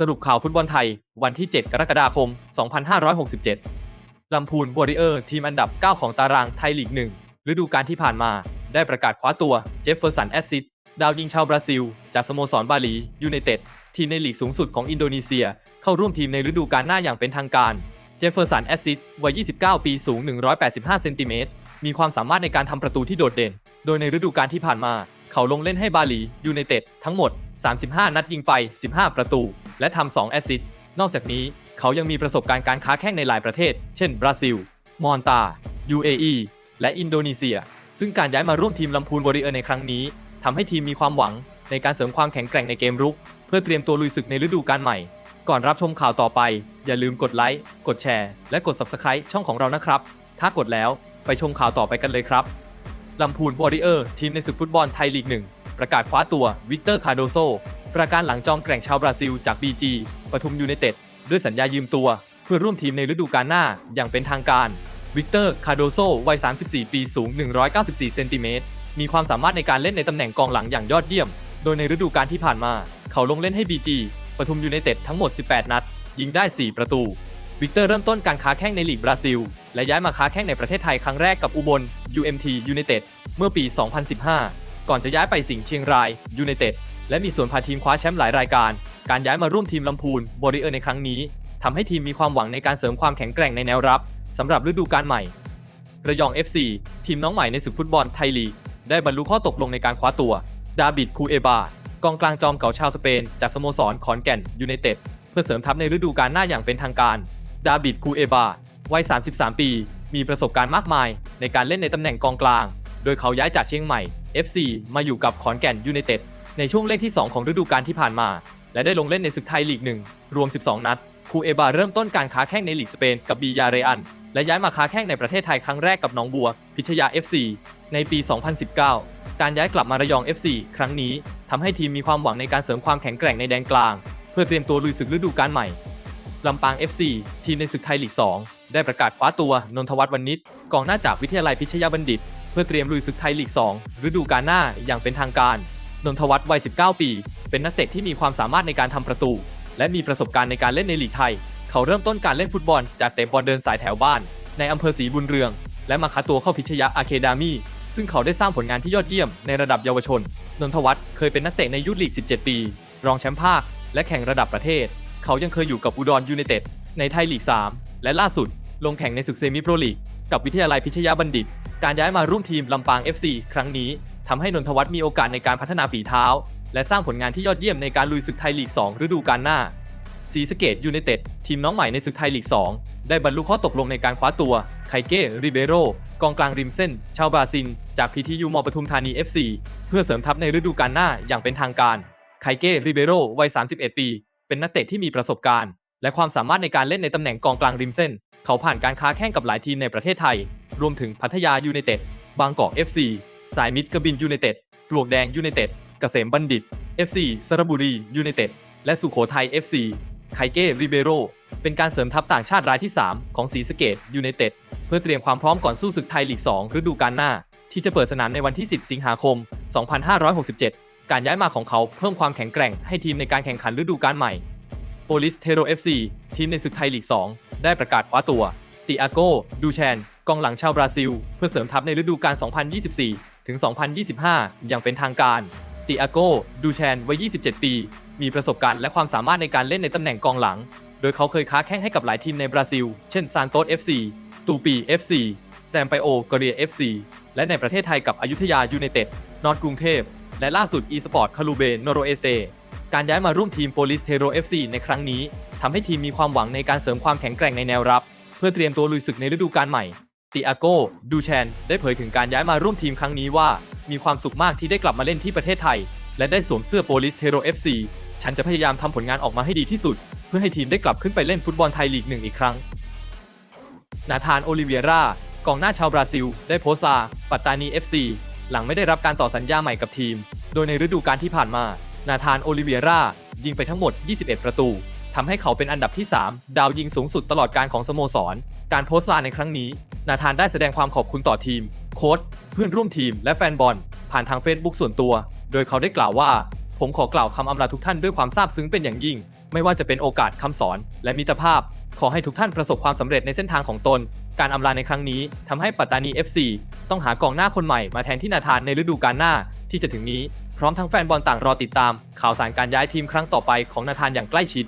สรุปข่าวฟุตบอลไทย วันที่ 7 กรกฎาคม 2567 ลำพูนบริเออร์ทีมอันดับ 9 ของตารางไทยลีก 1 ฤดูกาลที่ผ่านมา ได้ประกาศคว้าตัวเจฟเฟอร์สันแอซิดดาวยิงชาวบราซิล จากสโมสรบาหลียูไนเต็ด ทีมในลีกสูงสุดของอินโดนีเซีย เข้าร่วมทีมในฤดูกาลหน้าอย่างเป็นทางการ เจฟเฟอร์สันแอซิสวัย 29 ปีสูง 185 เซนติเมตร มีความสามารถในการทำประตูที่โดดเด่น โดยในฤดูกาลที่ผ่านมา เขาลงเล่นให้บาหลียูไนเต็ดทั้งหมด 35 นัดยิงไป 15 ประตู และทำ2แอสซิสต์นอกจากนี้เขายังมีประสบการณ์การค้าแข่งในหลายประเทศ เช่น บราซิล มอนตา UAE และอินโดนีเซีย ซึ่งการย้ายมาร่วมทีมลำพูนวอริเออร์ในครั้งนี้ทำให้ทีมมีความหวังในการเสริมความแข็งแกร่งในเกมรุก เพื่อเตรียมตัวลุยศึกในฤดูกาลใหม่ ก่อนรับชมข่าวต่อไป อย่าลืมกดไลค์ กดแชร์ และกด Subscribe ช่องของเรานะครับ ถ้ากดแล้วไปชมข่าวต่อไปกันเลยครับ ลำพูนวอริเออร์ ทีมในศึกฟุตบอลไทยลีกหนึ่งประกาศคว้าตัววิกเตอร์คาโดโซประการหลังจอมแกร่งชาวบราซิลจาก BG ปทุมยูไนเต็ดด้วยสัญญายืมตัว เพื่อร่วมทีมในฤดูกาลหน้าอย่างเป็นทางการ วิกเตอร์คาโดโซวัย 34 ปีสูง 194 เซนติเมตรมีความสามารถในการเล่นในตำแหน่งกองหลังอย่างยอดเยี่ยม โดยในฤดูกาลที่ผ่านมา เขาลงเล่นให้ BG ปทุมยูไนเต็ดทั้งหมด 18 นัด ยิงได้ 4 ประตู วิกเตอร์เริ่มต้นการค้าแข้งในลีกบราซิล และย้ายมาค้าแข้งในประเทศไทยครั้งแรกกับอุบล UMT United เมื่อปี 2015 ก่อนจะย้ายไปสิงห์เชียงรายยูไนเต็ดและมีส่วนพาทีมคว้าแชมป์หลายรายการ การย้ายมาร่วมทีมลำพูนบริเออร์ในครั้งนี้ทำให้ทีมมีความหวังในการเสริมความแข็งแกร่งในแนวรับสำหรับฤดูกาลใหม่ ระยอง FC ทีมน้องใหม่ในศึกฟุตบอลไทยลีกได้บรรลุข้อตกลงในการคว้าตัว ดาบิดคูเอบากองกลางจอมเก่าชาวสเปน จากสโมสรขอนแก่นยูไนเต็ดเพื่อเสริมทัพในฤดูกาลหน้าอย่างเป็นทางการ ดาบิดคูเอบาวัย 33 ปี มีประสบการณ์มากมายในการเล่นในตำแหน่งกองกลาง โดยเขาย้ายจากเชียงใหม่ FC มาอยู่กับขอนแก่นยูไนเต็ดในช่วงเล่นที่ 2 ของฤดูกาลที่ผ่านมา และได้ลงเล่นในศึกไทยลีก1รวม 12 นัด คูเอบาเริ่มต้นการค้าแข้งในลีกสเปนกับบียาเรอัน และย้ายมาค้าแข้งในประเทศไทยครั้งแรกกับหนองบัว พิชยา FC ในปี 2019 การย้ายกลับมาระยอง FC ครั้งนี้ทำให้ทีมมีความหวังในการเสริมความแข็งแกร่งในแดนกลาง เพื่อเตรียมตัวลุยศึกฤดูกาลใหม่ลำปาง FC ทีมในศึกไทยลีก 2 ได้ประกาศคว้าตัวนนทวัฒน์วันนิชกองหน้าจากวิทยาลัยพิชยาบัณฑิต เพื่อเตรียมลุยศึกไทยลีก 2 ฤดูกาลหน้าอย่างเป็นทางการ นนทวัฒน์วัย 19 ปี เป็นนักเตะที่มีความสามารถในการทำประตู และมีประสบการณ์ในการเล่นในลีกไทย เขาเริ่มต้นการเล่นฟุตบอลจากเตะบอลเดินสายแถวบ้าน ในอำเภอศรีบุญเรือง และมาคัดตัวเข้าพิชยาอาเคดามีซึ่งเขาได้สร้างผลงานที่ยอดเยี่ยมในระดับเยาวชน นนทวัฒน์เคยเป็นนักเตะในยุทธลีก 17 ปี รองแชมป์ภาค และแข่งระดับประเทศ เขายังเคยอยู่กับอุดรยูไนเต็ดในไทยลีก 3 และล่าสุด ลงแข่งในศึกเซมิโปรลีก กับวิทยาลัยพิชยาบัณฑิต การย้ายมาร่วมทีมลำปาง FC ครั้งนี้ทำให้นนทวัฒน์มีโอกาสในการพัฒนาฝีเท้า และสร้างผลงานที่ยอดเยี่ยมในการลุยศึกไทยลีก 2 ฤดูกาลหน้าศรีสเกดยูไนเต็ดทีมน้องใหม่ในศึกไทยลีก 2 ได้บรรลุข้อตกลงในการคว้าตัวไคเก้ริเบโรกองกลางริมเส้น ชาวบราซิล จาก PTU มอปทุมธานี FC เพื่อเสริมทัพในฤดูกาลหน้าอย่างเป็นทางการไคเก้ริเบโรวัย 31 ปี เป็นนักเตะที่มีประสบการณ์ และความสามารถในการเล่นในตำแหน่งกองกลางริมเส้น เขาผ่านการค้าแข่งกับหลายทีมในประเทศไทย รวมถึงพัทยายูไนเต็ด บางกอก FC สายมิตรกบินยูไนเต็ดปลวกแดงยูไนเต็ด เกษมบัณฑิต FC สระบุรียูไนเต็ด และสุโขทัย FC ไคเก้ริเบโร เป็นการเสริมทัพต่างชาติรายที่ 3 ของศรีสะเกดยูไนเต็ด เพื่อเตรียมความพร้อมก่อนสู้ศึกไทยลีก 2 ฤดูกาลหน้า ที่จะเปิดสนามในวันที่ 10 สิงหาคม 2567 การย้ายมาของเขาเพิ่มความแข็งแกร่งให้ทีมในการแข่งขันฤดูกาลใหม่ โปลิสเทโร FC ทีมในศึกไทยลีก 2 ได้ประกาศคว้าตัว ติอาโกดูแชน กองหลังชาวบราซิล เพื่อเสริมทัพในฤดูกาล 2024 ถึง 2025 อย่างเป็นทางการ ติอาโกดูแชนวัย 27 ปี มีประสบการณ์และความสามารถในการเล่นในตำแหน่งกองหลัง โดยเขาเคยค้าแข่งให้กับหลายทีมในบราซิล เช่นซานโตส FC ตูปี FC แซมไปโอกเรีย FC และในประเทศไทยกับอยุธยายูไนเต็ด นอร์ทกรุงเทพ และล่าสุด e สปอร์ตคารูเบนโนโรเอสเต การย้ายมาร่วมทีมโปลิสเทโร FC ในครั้งนี้ทำให้ทีมมีความหวังในการเสริมความแข็งแกร่งในแนวรับ เพื่อเตรียมตัวลุยศึกในฤดูกาลใหม่ติอาโกดูแชน ได้เผยถึงการย้ายมาร่วมทีมครั้งนี้ว่า มีความสุขมากที่ได้กลับมาเล่นที่ประเทศไทย และได้สวมเสื้อโปลิสเทโร FC ฉันจะพยายามทำผลงานออกมาให้ดีที่สุด เพื่อให้ทีมได้กลับขึ้นไปเล่นฟุตบอลไทยลีกหนึ่งอีกครั้ง นาธานโอลิเวียร่ากองหน้าชาวบราซิล ได้โพสต์ลาปัตตานี FC หลังไม่ได้รับการต่อสัญญาใหม่กับทีม โดยในฤดูกาลที่ผ่านมา นาธานโอลิเวียร่ายิงไปทั้งหมด 21 ประตูทำให้เขาเป็นอันดับที่ 3 ดาวยิงสูงสุดตลอดการของสโมสร การโพสต์ลาในครั้งนี้ นาธานได้แสดงความขอบคุณต่อทีม โค้ชเพื่อนร่วมทีม และแฟนบอล ผ่านทางเฟซบุ๊กส่วนตัว โดยเขาได้กล่าวว่า ผมขอกล่าวคำอำลาทุกท่านด้วยความซาบซึ้งเป็นอย่างยิ่ง ไม่ว่าจะเป็นโอกาสคำสอน และมิตรภาพ ขอให้ทุกท่านประสบความสำเร็จในเส้นทางของตน การอำลาในครั้งนี้ทำให้ปัตตานี FC ต้องหากองหน้าคนใหม่มาแทนที่นาธานในฤดูกาลหน้าที่จะถึงนี้ ร้อมทั้งแฟนบอลต่างรอติดตาม ข่าวสารการย้ายทีมครั้งต่อไปของนาธานอย่างใกล้ชิด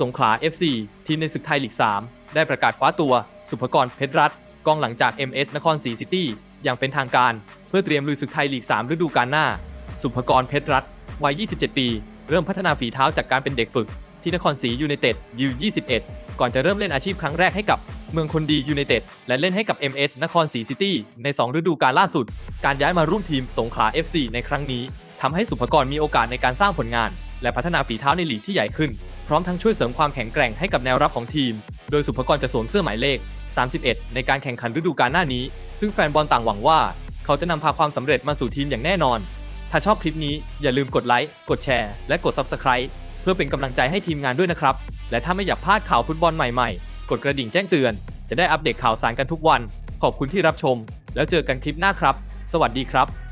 สงขลา FC ทีมในศึกไทยลีก 3 ได้ประกาศคว้าตัว สุภกรเพชรรัตน์กองหลังจาก MS นครศรีซิตี้อย่างเป็นทางการ เพื่อเตรียมลุยศึกไทยลีก 3 ฤดูกาลหน้า สุภกรเพชรรัตน์วัย 27 ปี เริ่มพัฒนาฝีเท้าจากการเป็นเด็กฝึก ที่นครศรียูไนเต็ดยู21 ก่อนจะเริ่มเล่นอาชีพครั้งแรกให้กับเมืองคนดียูไนเต็ดและเล่นให้กับ MS นครศรีซิตี้ใน 2 ฤดูกาลล่าสุด การย้ายมาร่วมทีมสงขลา FC ในครั้งนี้ทำให้สุภกรมีโอกาสในการสร้างผลงาน และพัฒนาฝีเท้าในหลีกที่ใหญ่ขึ้น พร้อมทั้งช่วยเสริมความแข็งแกร่งให้กับแนวรับของทีม โดยสุภกรจะสวมเสื้อหมายเลข 31 ในการแข่งขันฤดูกาลหน้านี้ ซึ่งแฟนบอลต่างหวังว่า เขาจะนำพาความสำเร็จมาสู่ทีมอย่างแน่นอน ถ้าชอบคลิปนี้อย่าลืมกดไลค์กดแชร์และกด Subscribe เพื่อเป็นกำลังใจให้ทีมงานด้วยนะครับ และถ้าไม่อยากพลาดข่าวฟุตบอลใหม่ๆ กดกระดิ่งแจ้งเตือน จะได้อัปเดตข่าวสารกันทุกวัน ขอบคุณที่รับชม แล้วเจอกันคลิปหน้าครับ สวัสดีครับ